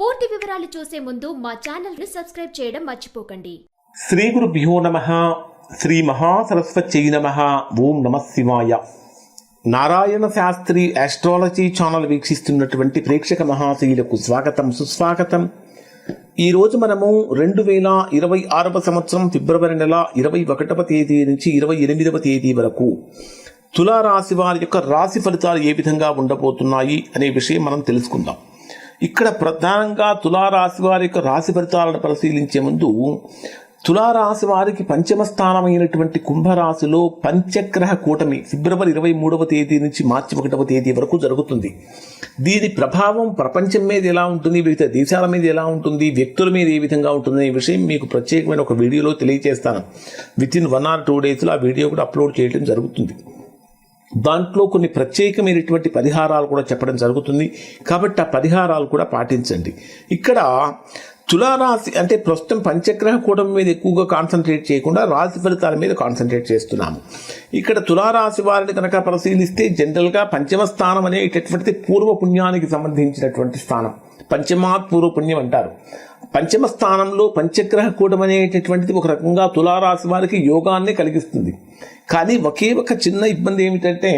పూర్తి వివరాలు చూసే ముందు మా ఛానల్ని సబ్స్క్రైబ్ చేయడం మర్చిపోకండి. శ్రీ గురుభ్యో నమ శ్రీ మహాసరస్వత్యై నమ ఓం నమ శివాయ. నారాయణ శాస్త్రి ఆస్ట్రాలజీ ఛానల్ వీక్షిస్తున్నటువంటి ప్రేక్షక మహాశీలకు స్వాగతం సుస్వాగతం. ఈరోజు మనము రెండు వేల ఇరవై ఆరవ సంవత్సరం ఫిబ్రవరి నెల ఇరవై ఒకటవ తేదీ నుంచి ఇరవై ఎనిమిదవ తేదీ వరకు తులారాశి వారి యొక్క రాశి ఫలితాలు ఏ విధంగా ఉండబోతున్నాయి అనే విషయం మనం తెలుసుకుందాం. ఇక్కడ ప్రధానంగా తులారాశి వారి యొక్క రాశి ఫలితాలను పరిశీలించే ముందు తులారాశి వారికి పంచమ స్థానమైనటువంటి కుంభరాశిలో పంచగ్రహ కూటమి ఫిబ్రవరి ఇరవై మూడవ తేదీ నుంచి మార్చి ఒకటవ తేదీ వరకు జరుగుతుంది. దీని ప్రభావం ప్రపంచం మీద ఎలా ఉంటుంది వివిధ దేశాల మీద ఎలా ఉంటుంది వ్యక్తుల మీద ఏ విధంగా ఉంటుంది అనే విషయం మీకు ప్రత్యేకమైన ఒక వీడియోలో తెలియజేస్తాను with in one or two డేస్లో ఆ వీడియో కూడా అప్లోడ్ చేయడం జరుగుతుంది. దాంట్లో కొన్ని ప్రత్యేకమైనటువంటి పరిహారాలు కూడా చెప్పడం జరుగుతుంది. కాబట్టి ఆ పరిహారాలు కూడా పాటించండి. ఇక్కడ తులారాశి అంటే ప్రస్తుతం పంచగ్రహ కూటం మీద ఎక్కువగా కాన్సన్ట్రేట్ చేయకుండా రాశి ఫలితాల మీద కాన్సన్ట్రేట్ చేస్తున్నాము. ఇక్కడ తులారాశి వారిని కనుక పరిశీలిస్తే జనరల్గా పంచమ స్థానం అనేటటువంటిది పూర్వ పుణ్యానికి సంబంధించినటువంటి స్థానం. పంచమాత్ పూర్వ పుణ్యం అంటారు. పంచమ స్థానంలో పంచగ్రహ కూటం అనేటటువంటిది ఒక రకంగా తులారాశి వారికి యోగాన్ని కలిగిస్తుంది. కానీ ఒకే ఒక చిన్న ఇబ్బంది ఏమిటంటే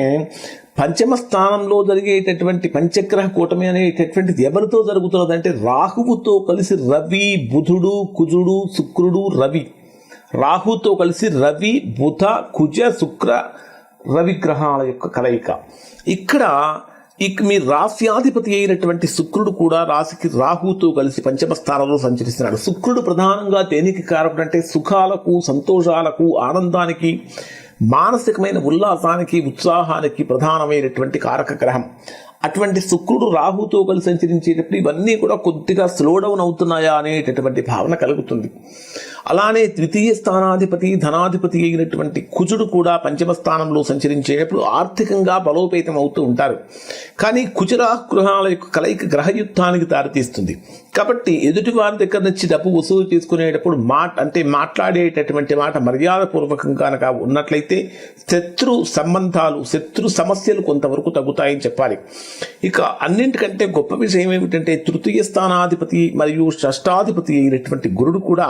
పంచమ స్థానంలో జరిగేటటువంటి పంచగ్రహ కూటమి అనేటటువంటిది ఎవరితో జరుగుతున్నది అంటే రాహువుతో కలిసి రవి బుధుడు కుజుడు శుక్రుడు రవి. రాహుతో కలిసి రవి బుధ కుజ శుక్ర రవి గ్రహాల యొక్క కలయిక. ఇక్కడ ఇక మీ రాశ్యాధిపతి అయినటువంటి శుక్రుడు కూడా రాశికి రాహుతో కలిసి పంచమ స్థానంలో సంచరిస్తున్నాడు. శుక్రుడు ప్రధానంగా దేనికి కారకుడు అంటే సుఖాలకు సంతోషాలకు ఆనందానికి మానసికమైన ఉల్లాసానికి ఉత్సాహానికి ప్రధానమైనటువంటి కారక గ్రహం. అటువంటి శుక్రుడు రాహుతో కలిసి సంచరించేటప్పుడు ఇవన్నీ కూడా కొద్దిగా స్లో డౌన్ అవుతున్నాయా అనేటటువంటి భావన కలుగుతుంది. అలానే తృతీయ స్థానాధిపతి ధనాధిపతి అయినటువంటి కుజుడు కూడా పంచమ స్థానంలో సంచరించేటప్పుడు ఆర్థికంగా బలోపేతం అవుతూ ఉంటారు. కానీ కుజరా గృహాల యొక్క కలయిక గ్రహయుద్ధానికి దారితీస్తుంది. కాబట్టి ఎదుటి వారి దగ్గర నుంచి డబ్బు వసూలు చేసుకునేటప్పుడు మాట అంటే మాట్లాడేటటువంటి మాట మర్యాదపూర్వకంగా కనుక ఉన్నట్లయితే శత్రు సంబంధాలు శత్రు సమస్యలు కొంతవరకు తగ్గుతాయని చెప్పాలి. ఇక అన్నింటికంటే గొప్ప విషయం ఏమిటంటే తృతీయ స్థానాధిపతి మరియు షష్టాధిపతి అయినటువంటి గురుడు కూడా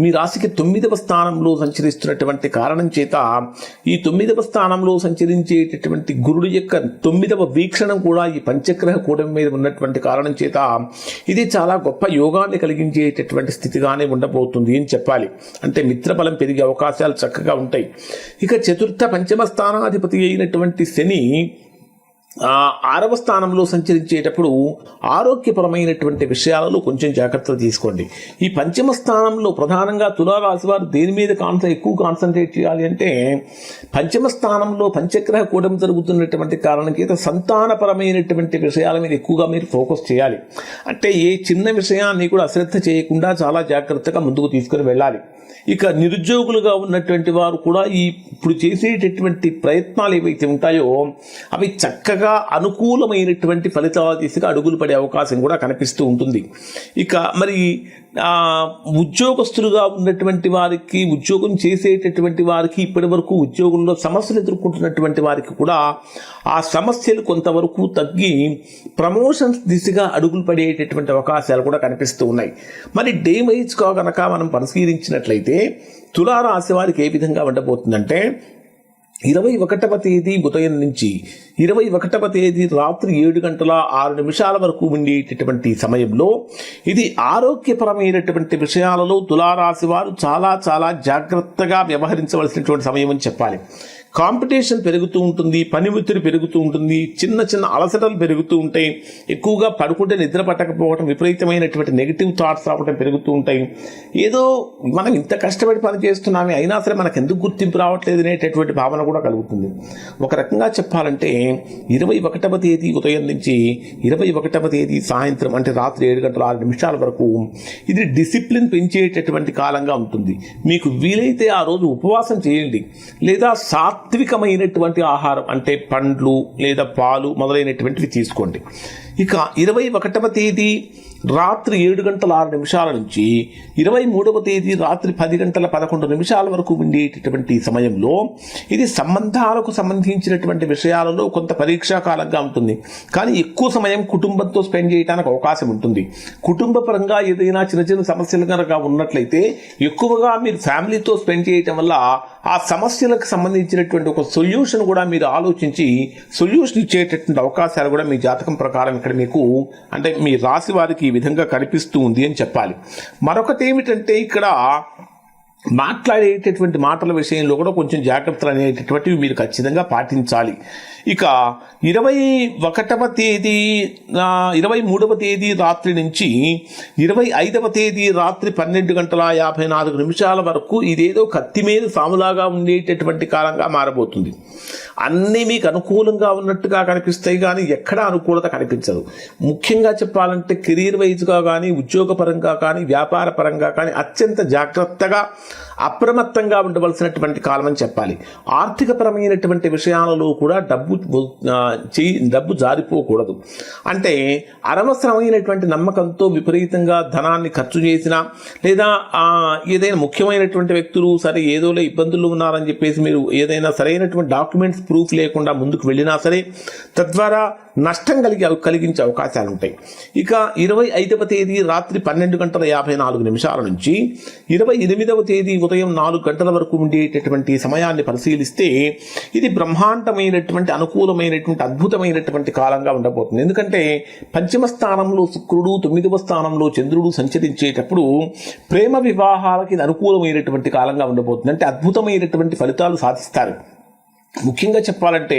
మీ రాశికి తొమ్మిదవ స్థానంలో సంచరిస్తున్నటువంటి కారణం చేత ఈ తొమ్మిదవ స్థానంలో సంచరించేటటువంటి గురుడు యొక్క తొమ్మిదవ వీక్షణం కూడా ఈ పంచగ్రహ కూటమి మీద ఉన్నటువంటి కారణం చేత ఇది చాలా గొప్ప యోగాన్ని కలిగించేటటువంటి స్థితిగానే ఉండబోతుంది అని చెప్పాలి. అంటే మిత్రబలం పెరిగే అవకాశాలు చక్కగా ఉంటాయి. ఇక చతుర్థ పంచమ స్థానాధిపతి అయినటువంటి శని ఆరవ స్థానంలో సంచరించేటప్పుడు ఆరోగ్యపరమైనటువంటి విషయాలలో కొంచెం జాగ్రత్తలు తీసుకోండి. ఈ పంచమ స్థానంలో ప్రధానంగా తులారాశి వారు దేని మీద కాన్స ఎక్కువ కాన్సన్ట్రేట్ చేయాలి అంటే పంచమ స్థానంలో పంచగ్రహ కూడం జరుగుతున్నటువంటి కారణం చేత సంతానపరమైనటువంటి విషయాల మీద ఎక్కువగా మీరు ఫోకస్ చేయాలి. అంటే ఏ చిన్న విషయాన్ని కూడా అశ్రద్ధ చేయకుండా చాలా జాగ్రత్తగా ముందుకు తీసుకుని వెళ్ళాలి. ఇక నిరుద్యోగులుగా ఉన్నటువంటి వారు కూడా ఈ ఇప్పుడు చేసేటటువంటి ప్రయత్నాలు ఏవైతే ఉంటాయో అవి చక్కగా అనుకూలమైనటువంటి ఫలితాల దిశగా అడుగులు పడే అవకాశం కూడా కనిపిస్తూ ఉంటుంది. ఇక మరి ఉద్యోగస్తులుగా ఉన్నటువంటి వారికి ఉద్యోగం చేసేటటువంటి వారికి ఇప్పటి వరకు ఉద్యోగంలో సమస్యలు ఎదుర్కొంటున్నటువంటి వారికి కూడా ఆ సమస్యలు కొంతవరకు తగ్గి ప్రమోషన్స్ దిశగా అడుగులు పడేటటువంటి అవకాశాలు కూడా కనిపిస్తూ ఉన్నాయి. మరి డే వైజ్గా కనుక మనం పరిశీలించినట్లయితే తులారాశి వారికి ఏ విధంగా ఉండబోతుందంటే ఇరవై ఒకటవ తేదీ ఉదయం నుంచి ఇరవై ఒకటవ తేదీ రాత్రి ఏడు గంటల ఆరు నిమిషాల వరకు ఉండేటటువంటి సమయంలో ఇది ఆరోగ్యపరమైనటువంటి విషయాలలో తులారాశి వారు చాలా చాలా జాగ్రత్తగా వ్యవహరించవలసినటువంటి సమయం అని చెప్పాలి. కాంపిటీషన్ పెరుగుతూ ఉంటుంది పని ఒత్తిడి పెరుగుతూ ఉంటుంది చిన్న చిన్న అలసటలు పెరుగుతూ ఉంటాయి. ఎక్కువగా పడుకుంటే నిద్ర పట్టకపోవడం విపరీతమైనటువంటి నెగిటివ్ థాట్స్ రావడం పెరుగుతూ ఉంటాయి. ఏదో మనం ఇంత కష్టపడి పని చేస్తున్నామే అయినా సరే మనకు ఎందుకు గుర్తింపు రావట్లేదు అనేటటువంటి భావన కూడా కలుగుతుంది. ఒక రకంగా చెప్పాలంటే ఇరవై ఒకటవ తేదీ ఉదయం నుంచి ఇరవై ఒకటవ తేదీ సాయంత్రం అంటే రాత్రి ఏడు గంటల ఆరు నిమిషాల వరకు ఇది డిసిప్లిన్ పెంచేటటువంటి కాలంగా ఉంటుంది. మీకు వీలైతే ఆ రోజు ఉపవాసం చేయండి. లేదా సాత్వికమైనటువంటి ఆహారం అంటే పండ్లు లేదా పాలు మొదలైనటువంటివి తీసుకోండి. ఇక ఇరవై ఒకటవ తేదీ రాత్రి ఏడు గంటల ఆరు నిమిషాల నుంచి ఇరవై మూడవ తేదీ రాత్రి పది గంటల పదకొండు నిమిషాల వరకు ఉండేటటువంటి సమయంలో ఇది సంబంధాలకు సంబంధించినటువంటి విషయాలలో కొంత పరీక్షా కాలంగా ఉంటుంది. కానీ ఎక్కువ సమయం కుటుంబంతో స్పెండ్ చేయడానికి అవకాశం ఉంటుంది. కుటుంబ పరంగా ఏదైనా చిన్న చిన్న సమస్యలు కనుక ఉన్నట్లయితే ఎక్కువగా మీరు ఫ్యామిలీతో స్పెండ్ చేయటం వల్ల ఆ సమస్యలకు సంబంధించినటువంటి ఒక సొల్యూషన్ కూడా మీరు ఆలోచించి సొల్యూషన్ ఇచ్చేటటువంటి అవకాశాలు కూడా మీ జాతకం ప్రకారం అక్కడ మీకు అంటే మీ రాశి వారికి ఈ విధంగా కనిపిస్తూ ఉంది అని చెప్పాలి. మరొకటి ఏమిటంటే ఇక్కడ మాట్లాడేటటువంటి మాటల విషయంలో కూడా కొంచెం జాగ్రత్తలు అనేటటువంటివి మీరు ఖచ్చితంగా పాటించాలి. ఇక ఇరవై ఒకటవ తేదీ ఇరవై మూడవ తేదీ రాత్రి నుంచి ఇరవై ఐదవ తేదీ రాత్రి పన్నెండు గంటల యాభై నాలుగు నిమిషాల వరకు ఇదేదో కత్తి మీద సాములాగా ఉండేటటువంటి కాలంగా మారబోతుంది. అన్నీ మీకు అనుకూలంగా ఉన్నట్టుగా కనిపిస్తాయి కానీ ఎక్కడా అనుకూలత కనిపించదు. ముఖ్యంగా చెప్పాలంటే కెరీర్ వైజ్గా కానీ ఉద్యోగపరంగా కానీ వ్యాపార పరంగా కానీ అత్యంత జాగ్రత్తగా అప్రమత్తంగా ఉండవలసినటువంటి కాలం అని చెప్పాలి. ఆర్థికపరమైనటువంటి విషయాలలో కూడా డబ్బు చేయి డబ్బు జారిపోకూడదు. అంటే అనవసరమైనటువంటి నమ్మకంతో విపరీతంగా ధనాన్ని ఖర్చు చేసినా లేదా ఏదైనా ముఖ్యమైనటువంటి వ్యక్తులు సరే ఏదోలే ఇబ్బందులు ఉన్నారని చెప్పేసి మీరు ఏదైనా సరైనటువంటి డాక్యుమెంట్స్ ప్రూఫ్ లేకుండా ముందుకు వెళ్ళినా సరే తద్వారా నష్టం కలిగి కలిగించే అవకాశాలు ఉంటాయి ఇక ఇరవై ఐదవ తేదీ రాత్రి పన్నెండు గంటల యాభై నాలుగు నిమిషాల నుంచి ఇరవై ఎనిమిదవ తేదీ ఉదయం నాలుగు గంటల వరకు ఉండేటటువంటి సమయాన్ని పరిశీలిస్తే ఇది బ్రహ్మాండమైనటువంటి అనుకూలమైనటువంటి అద్భుతమైనటువంటి కాలంగా ఉండబోతుంది. ఎందుకంటే పంచమ స్థానంలో శుక్రుడు తొమ్మిదవ స్థానంలో చంద్రుడు సంచరించేటప్పుడు ప్రేమ వివాహాలకి ఇది అనుకూలమైనటువంటి కాలంగా ఉండబోతుంది. అంటే అద్భుతమైనటువంటి ఫలితాలు సాధిస్తారు. ముఖ్యంగా చెప్పాలంటే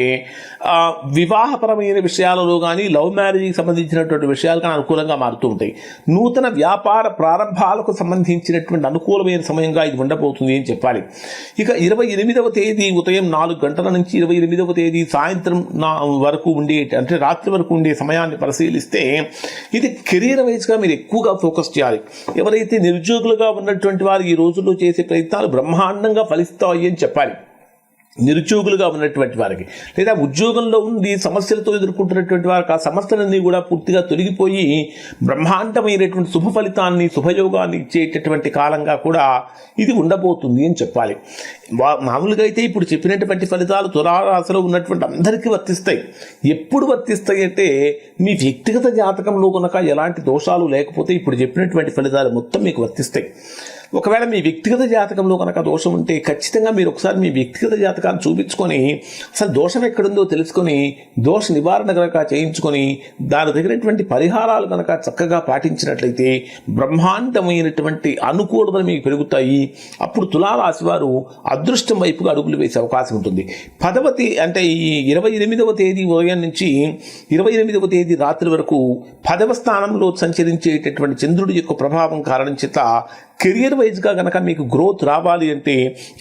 వివాహపరమైన విషయాలలో కానీ లవ్ మ్యారేజ్కి సంబంధించినటువంటి విషయాలు కానీ అనుకూలంగా మారుతూ ఉంటాయి. నూతన వ్యాపార ప్రారంభాలకు సంబంధించినటువంటి అనుకూలమైన సమయంగా ఇది ఉండబోతుంది అని చెప్పాలి. ఇక ఇరవై ఎనిమిదవ తేదీ ఉదయం నాలుగు గంటల నుంచి ఇరవై ఎనిమిదవ తేదీ సాయంత్రం నా వరకు ఉండే అంటే రాత్రి వరకు ఉండే సమయాన్ని పరిశీలిస్తే ఇది కెరీర్ వైజ్గా మీరు ఎక్కువగా ఫోకస్ చేయాలి. ఎవరైతే నిరుద్యోగులుగా ఉన్నటువంటి వారు ఈ రోజుల్లో చేసే ప్రయత్నాలు బ్రహ్మాండంగా ఫలిస్తాయి అని చెప్పాలి. నిరుద్యోగులుగా ఉన్నటువంటి వారికి. లేదా ఉద్యోగంలో ఉండి సమస్యలతో ఎదుర్కొంటున్నటువంటి వారికి ఆ సమస్యలన్నీ కూడా పూర్తిగా తొలగిపోయి బ్రహ్మాండమైనటువంటి శుభ ఫలితాన్ని శుభయోగాన్ని ఇచ్చేటటువంటి కాలంగా కూడా ఇది ఉండబోతుంది అని చెప్పాలి. వా- మామూలుగా అయితే ఇప్పుడు చెప్పినటువంటి ఫలితాలు తులారాశిలో ఉన్నటువంటి అందరికీ వర్తిస్తాయి. ఎప్పుడు వర్తిస్తాయి అంటే మీ వ్యక్తిగత జాతకంలో కనుక ఎలాంటి దోషాలు లేకపోతే ఇప్పుడు చెప్పినటువంటి ఫలితాలు మొత్తం మీకు వర్తిస్తాయి. ఒకవేళ మీ వ్యక్తిగత జాతకంలో కనుక దోషం ఉంటే ఖచ్చితంగా మీరు ఒకసారి మీ వ్యక్తిగత జాతకాన్ని చూపించుకొని అసలు దోషం ఎక్కడుందో తెలుసుకొని దోష నివారణ కనుక చేయించుకొని దాని తగినటువంటి పరిహారాలు కనుక చక్కగా పాటించినట్లయితే బ్రహ్మాండమైనటువంటి అనుకూలతలు మీకు పెరుగుతాయి. అప్పుడు తులారాశి వారు అదృష్టం వైపుగా అడుగులు వేసే అవకాశం ఉంటుంది. పదవతి అంటే ఈ ఇరవై ఎనిమిదవ తేదీ ఉదయం నుంచి ఇరవై ఎనిమిదవ తేదీ రాత్రి వరకు పదవ స్థానంలో సంచరించేటటువంటి చంద్రుడి యొక్క ప్రభావం కారణం చేత కెరియర్ వైజ్గా కనుక మీకు గ్రోత్ రావాలి అంటే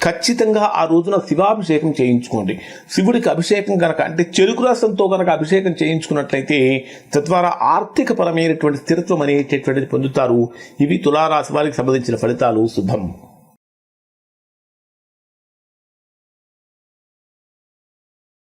ఖచ్చితంగా ఆ రోజున శివాభిషేకం చేయించుకోండి. శివుడికి అభిషేకం కనుక అంటే చెరుకు రసంతో కనుక అభిషేకం చేయించుకున్నట్లయితే తద్వారా ఆర్థిక పరమైనటువంటి స్థిరత్వం అనేటటువంటిది పొందుతారు. ఇవి తులారాశి వారికి సంబంధించిన ఫలితాలు. శుభం.